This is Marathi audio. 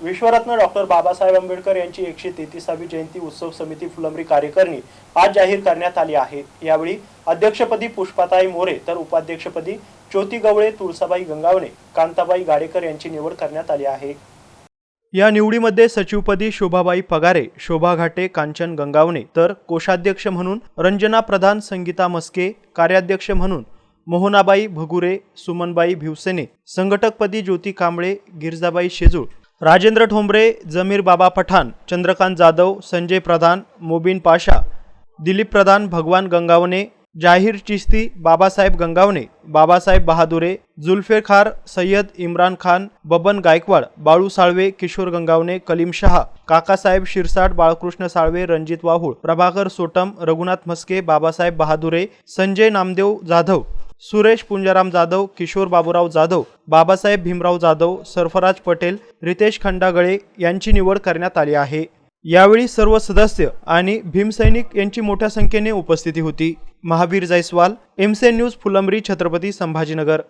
विश्वरत्न डॉक्टर बाबासाहेब आंबेडकर यांची एकशे तेहतीसावी जयंती उत्सव समिती फुलंब्री कार्यकारिणी आज जाहीर करण्यात आली आहे. यावेळी अध्यक्षपदी पुष्पाताई मोरे तर उपाध्यक्षपदी ज्योती गवळे तुळसाबाई गंगावणे कांताबाई गाडेकर यांची निवड करण्यात आली आहे. या निवडीमध्ये सचिवपदी शोभाबाई पगारे शोभा घाटे कांचन गंगावणे तर कोषाध्यक्ष म्हणून रंजना प्रधान संगीता मस्के कार्याध्यक्ष म्हणून मोहनाबाई भगुरे सुमनबाई भिवसेने संघटकपदी ज्योती कांबळे गिरजाबाई शेजूळ राजेंद्र ठोंबरे जमीर बाबा पठाण चंद्रकांत जाधव संजय प्रधान मोबिन पाशा दिलीप प्रधान भगवान गंगावणे जाहीर चिस्ती बाबासाहेब गंगावणे बाबासाहेब बहादुरे जुल्फे खार सय्यद इम्रान खान बबन गायकवाड बाळू साळवे किशोर गंगावणे कलीम शहा काकासाहेब शिरसाट बाळकृष्ण साळवे रणजित वाहुळ प्रभाकर सोटम रघुनाथ म्हस्के बाबासाहेब बहादुरे संजय नामदेव जाधव सुरेश पुंजाराम जाधव किशोर बाबूराव जाधव बाबासाहेब भीमराव जाधव सरफराज पटेल रितेश खंडागळे यांची निवड करण्यात आली आहे. यावेळी सर्व सदस्य आणि भीमसैनिक यांची मोठ्या संख्येने उपस्थिती होती. महावीर जायस्वाल एमसे न्यूज फुलंबरी छत्रपती संभाजीनगर.